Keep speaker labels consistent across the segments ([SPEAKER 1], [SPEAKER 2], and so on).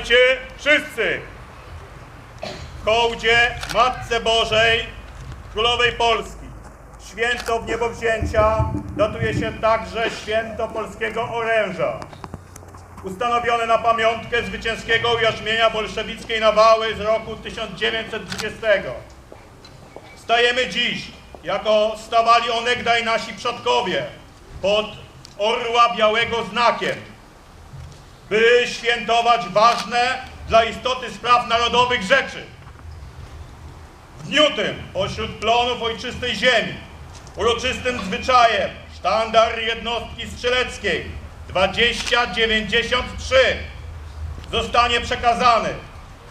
[SPEAKER 1] Powstańcie wszyscy! Hołdzie Matce Bożej, Królowej Polski. Święto w niebowzięcia datuje się także święto polskiego oręża. Ustanowione na pamiątkę zwycięskiego ujarzmienia bolszewickiej nawały z roku 1920. Stajemy dziś, jako stawali onegdaj nasi przodkowie, pod orła białego znakiem, by świętować ważne dla istoty spraw narodowych rzeczy. W dniu tym pośród plonów ojczystej ziemi uroczystym zwyczajem sztandar jednostki strzeleckiej 2093 zostanie przekazany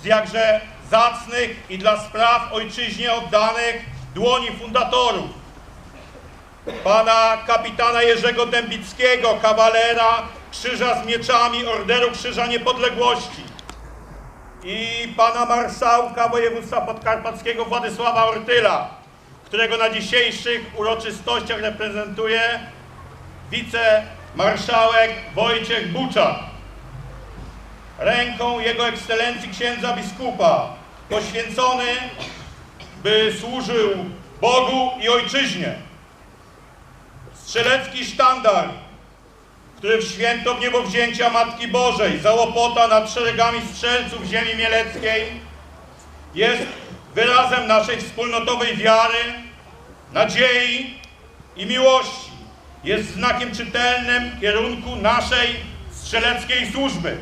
[SPEAKER 1] z jakże zacnych i dla spraw ojczyźnie oddanych dłoni fundatorów pana kapitana Jerzego Dębickiego, kawalera Krzyża z mieczami Orderu Krzyża Niepodległości i pana marszałka województwa podkarpackiego Władysława Ortyla, którego na dzisiejszych uroczystościach reprezentuje wicemarszałek Wojciech Buczak. Ręką Jego Ekscelencji księdza biskupa, poświęcony, by służył Bogu i Ojczyźnie. Strzelecki sztandar, który w święto wniebowzięcia Matki Bożej załopota nad szeregami strzelców ziemi mieleckiej, jest wyrazem naszej wspólnotowej wiary, nadziei i miłości. Jest znakiem czytelnym kierunku naszej strzeleckiej służby.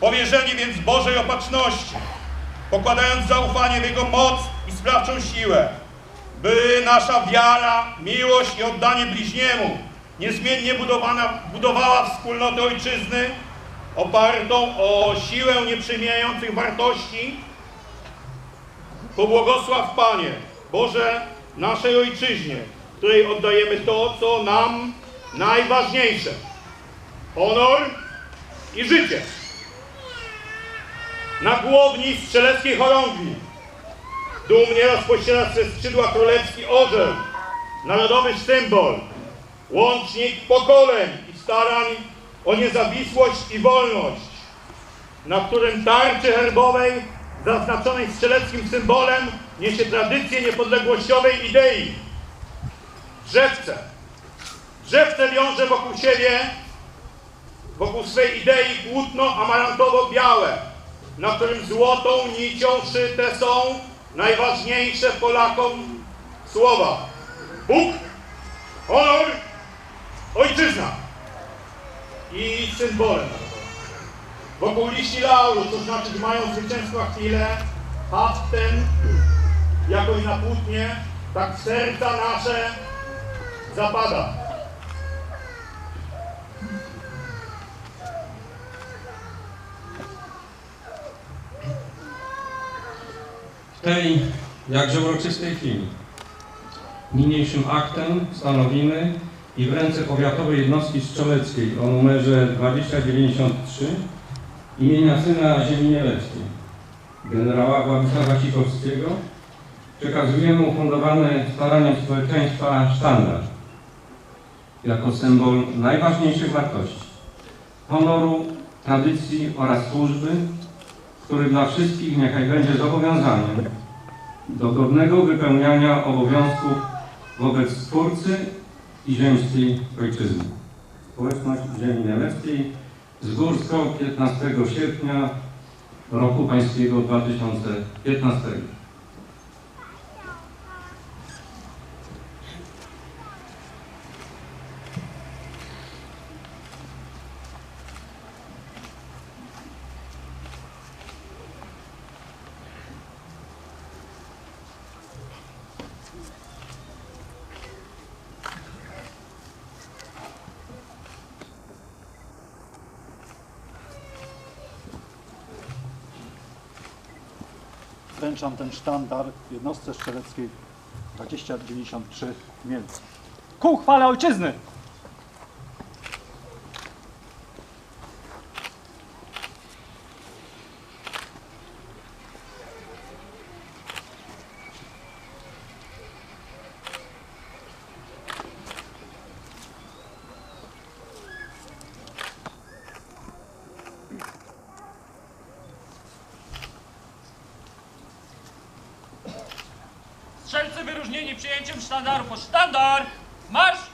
[SPEAKER 1] Powierzeni więc Bożej opatrzności, pokładając zaufanie w Jego moc i sprawczą siłę, by nasza wiara, miłość i oddanie bliźniemu niezmiennie budowana, budowała wspólnotę ojczyzny opartą o siłę nieprzymijających wartości, pobłogosław Panie, Boże, naszej ojczyźnie, której oddajemy to, co nam najważniejsze. Honor i życie. Na głowni strzeleckiej chorągwi dumnie rozpościera przez skrzydła królewski orzeł, narodowy symbol, łącznik pokoleń i starań o niezawisłość i wolność, na którym tarczy herbowej zaznaczonej strzeleckim symbolem niesie tradycję niepodległościowej idei. Drzewce. Drzewce wiąże wokół siebie, wokół swej idei płótno amarantowo-białe, na którym złotą nicią szyte są najważniejsze Polakom słowa. Bóg, honor, ojczyzna i symbolem. Wokół liści lauru, to znaczy mają zwycięstwa chwilę, haft ten, jakoś na płótnie, tak serca nasze zapada.
[SPEAKER 2] W tej jakże uroczystej chwili niniejszym aktem stanowimy i w ręce Powiatowej Jednostki Strzeleckiej o numerze 2093 imienia syna ziemi nieleckiej, generała Władysława Sikowskiego, przekazujemy ufundowany staraniem społeczeństwa sztandar. Jako symbol najważniejszych wartości honoru, tradycji oraz służby, który dla wszystkich niechaj będzie zobowiązaniem do godnego wypełniania obowiązków wobec Twórcy i ziemskiej ojczyzny. Społeczność Ziemi Nieleckiej z Górsko 15 sierpnia roku pańskiego 2015.
[SPEAKER 3] Wręczam ten sztandar jednostce strzeleckiej 2093 Mielce. Ku chwale ojczyzny!
[SPEAKER 4] Strzelcy wyróżnieni przyjęciem sztandaru po sztandar! Marsz!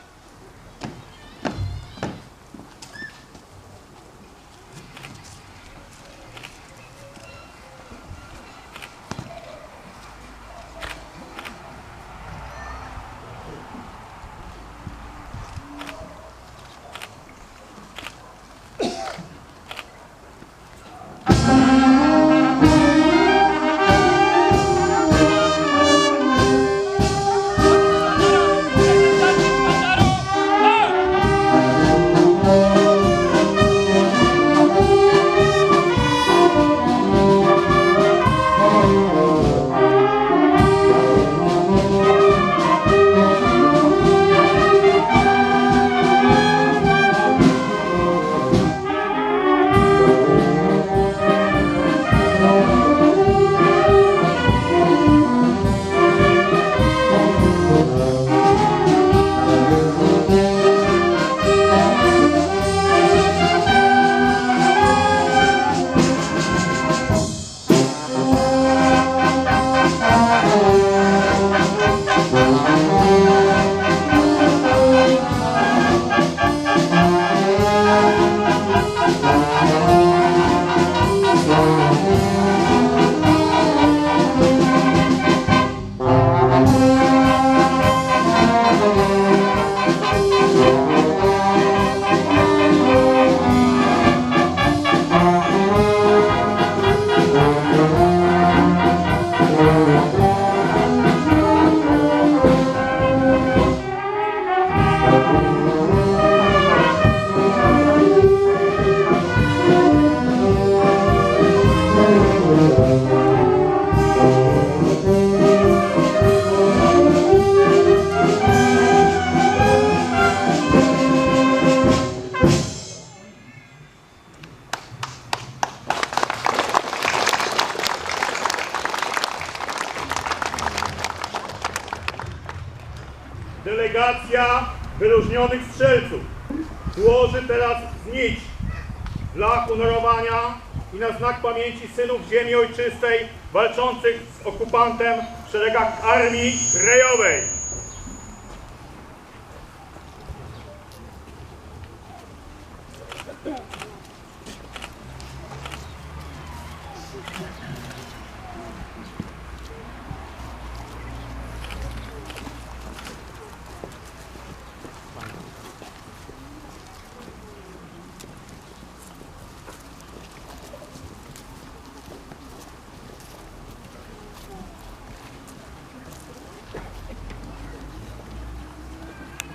[SPEAKER 1] delegacja wyróżnionych strzelców złoży teraz znicz dla honorowania i na znak pamięci synów ziemi ojczystej walczących z okupantem w szeregach Armii Krajowej.